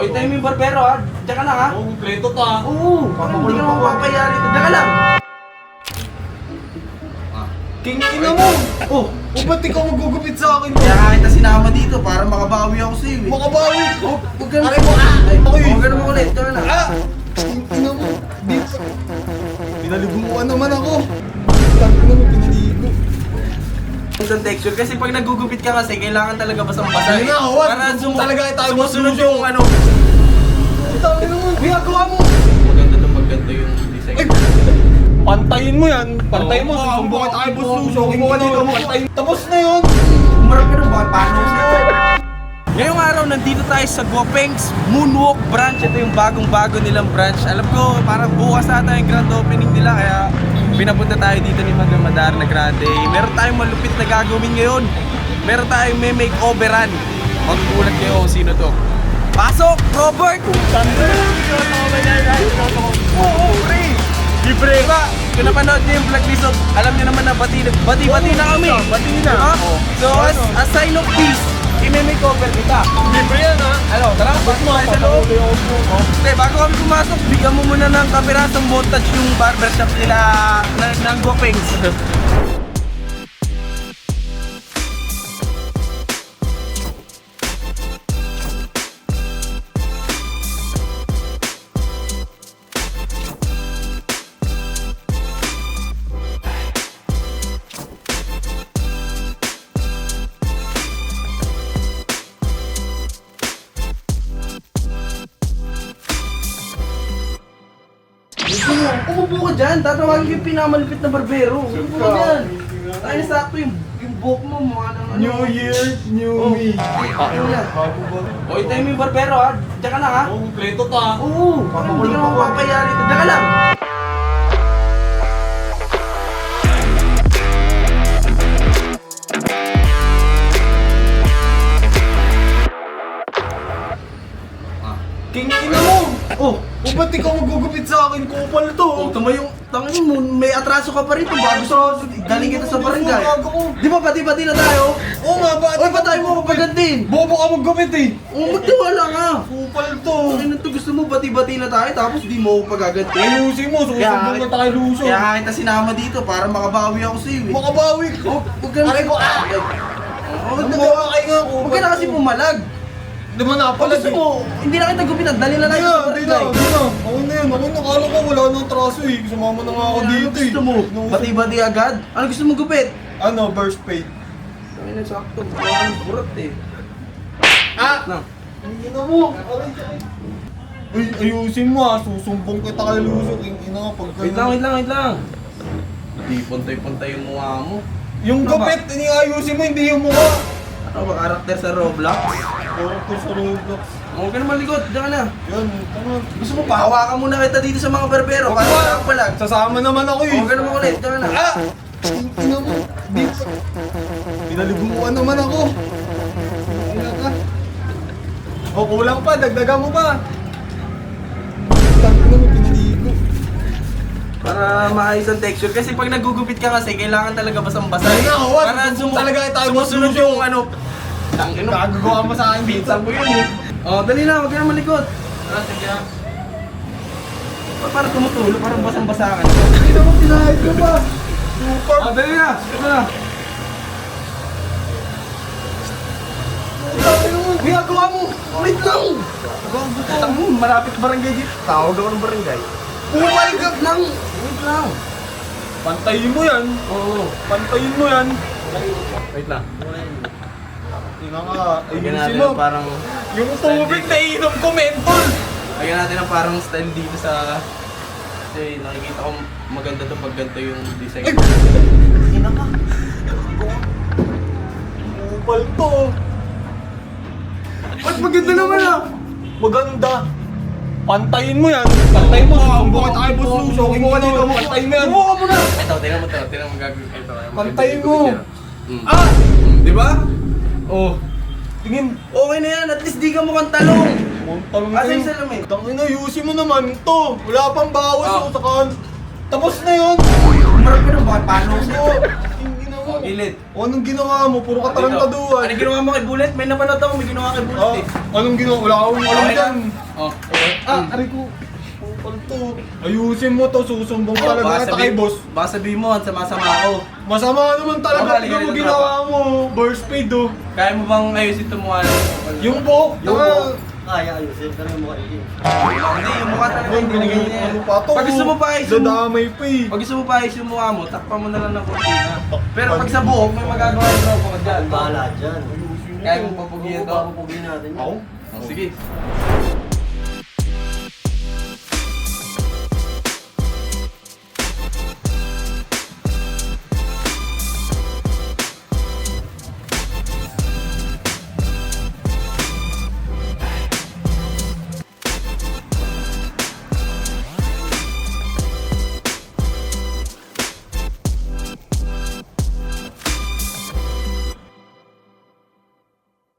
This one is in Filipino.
O, itayin mo yung barbero ha. Diyan ka lang ha. Oo, kompleto to ah. Oo, parang hindi ka mapapaya rito. Diyan ka lang. King ina mo! Oh, oh ba't ikaw magugupit sa akin? Kaya kita sinama dito para makabawi ako sa iyo eh. Makabawi! Oh, huwag na. Aray mo ah! Ay, Oy! Huwag ka na makulit. Diyan ka lang. Ah! King ina mo! Di Pinaliguan naman ako! Ang texture kasi pag nagugupit ka kasi kailangan talaga basang-basa Ayun na, huwag. Para sumu- talaga tayo sumusunod masunod yung ano. Tangina mo, ginagawa mo! Maganda to maganda yung design. Ay! Pantayin mo yan! Pantayin mo! Susumbong kay Boss Lucio! ina oo, mo! Pantayin! Tapos na yun! Umarap ka ng sa Ngayong araw, nandito tayo sa Guapengs Moonwalk Branch. Ito yung bagong-bago nilang branch. Alam ko, parang bukas ata yung grand opening nila. Kaya pinapunta tayo dito ni Madam Madar na Grande. Meron tayong malupit na gagawin ngayon. Meron tayong may makeoveran. Magkulat kayo kung sino to. Pasok, Robert! Oo, oh, pre! Libre! Diba? Kung napanood niyo yung vlog ni Sob, alam niyo naman na bati, bati, bati na kami. Bati na. Diba? So, as a sign of peace, i-makeover kita. Libre yan ha! Ano, tara, pasok tayo sa loob. Hindi, bago kami pumasok, bigyan mo muna ng kaperasong montage yung barbershop nila ng, ng Umupo ka dyan, tatawagin ko yung pinamalupit na barbero. Umupo ka dyan. Ay, sakto yung, yung buhok mo, mukha ng ano. New Year, New Oh. Me! Ayun ba? O, itayin mo yung barbero ha. Diyan ka lang ha. Oo, kompleto to ah. Oo, parang hindi ka rito. Diyan ka lang. King ina mo! Oh, O ba't ikaw magugupit sa akin? Kupal to! oh, tama yung, tangin mo, may atraso ka pa rito. Bago sa, galing kita sa barangay. Ko. Di ba, pati-pati na tayo? Oo nga ba? Oy, ba't tayo mo papagantin? Bobo ka maggupit eh! Oh, magtiwala ka. Kupal to! Ano to, gusto mo, bati-bati na tayo, tapos di mo ako pagaganti. Ayusin mo, susumbong na tayo luso! Kaya kita sinama dito para makabawi ako sa iyo. Eh. Makabawi ka! Oh, huwag ka na. Aray ko, ah! Oh, Huwag ka na kasi pumalag. Di ba Pag napala gusto mo, hindi na kita gupitan, dali na lang Hindi sa na, hindi na, barangay. hindi na. Ako na yun, ako na, kala ko wala nang traso eh. Sumama na nga ako Ano dito eh. gusto mo? Nung- Bati-bati agad? Ano gusto mo gupit? Ano, burst paid. Ay, na sakto. Wala nang burat eh. Ah! Na. Hindi na mo! Aray, aray. Uy, ayusin mo ah, susumbong kita kay Luso. King ina nga pag Wait lang, wait lang, wait lang. Hindi puntay-puntay yung mukha mo. Yung Ano ba? gupit, iniayusin mo, hindi yung mukha. Ano ba karakter sa Roblox? Oo, ko sa Roblox. Huwag ka na malikot, diyan ka na. Yan, tama. Gusto mo, pahawakan muna kita dito sa mga barbero. Huwag Para kang palag. Sasama naman ako eh. Huwag ka na makulit, diyan ka na. Ah! Ina mo. Di Pinaliguan naman ako. Ina ka. O, kulang pa, dagdagan mo pa. Tangina mo, pinaligo. Para maayos ang texture. Kasi pag nagugupit ka kasi, kailangan talaga basang-basa. Ayun na, huwag. Para Kung sumu- talaga tayo sumusunod yung ano. Tangin mo. Gagawa mo sa akin. Pinsan mo yun eh. Oh, dali na, huwag ka na malikot. Ah, sige ah. Pa- Para tumutulo, parang basang-basa ka. Hindi naman pinahid ka pa. Super. Ah, dali na, ito na. Sabi mo, ginagawa mo. Wait lang! Tang mo, malapit barangay dito. Tawag ako ng barangay. Pumalik ka. Wait lang! Wait lang! Pantayin mo yan. Oo. Pantayin mo yan. Wait lang. Ina nga, Lagyan ayusin natin mo. ng parang... Yung tubig na inom ko, mentol. Lagyan natin ng parang style dito sa... Kasi nakikita ko maganda to pag ganito yung design. Ay! Ina ka. Kupal to. Ba't maganda naman ah? Maganda. Pantayin mo yan. Pantayin mo. Kita kay Boss Lucio. Kumuha dito. Pantayin mo yan. Kumuha mo na! Ito, tingnan mo to. Tingnan mo gagawin. Ito. Pantayin mo. Mm. Ah! Mm, Di ba? Oh. Tingin. Okay na yan. At least di ka mukhang talong. Montang Asa yung salamin? Tangina, ayusin mo naman to. Wala pang bawas Ah. oh. sa kan. Tapos na yun. Umarap ka na. Bakit paano? Tingin mo. Gilid. O, anong ginawa mo? Puro katarantaduhan. Ano ginawa mo kay Bullet? May napanood ako, may ginawa kay Bullet Ah, eh. anong ginawa? Wala akong alam Okay dyan. Oh. Ah, aray ko. Pupal to. Ayusin mo to, susumbong Oh, talaga baka kita kay boss. Baka sabihin mo, ang sama-sama ako. Masama naman Oh, talaga. mo dito, ginawa mo. Burst speed oh. Kaya mo bang ayusin ito mukha? Yung buhok. Yung tanga. buhok, kaya ayusin, pero yung mukha hindi. Hindi, yung mukha talaga hindi na ganyan. Ano pa to? Pag gusto mo pa ayusin mo, Dadamay pa eh. pag gusto mo pa ayusin yung mukha mo, takpan mo na lang ng kurtina. Pero pag sa buhok, may magagawa yung tropa ko dyan. Bahala dyan. Kaya mo papugian to. Papupugin natin. Ako? Oh, sige.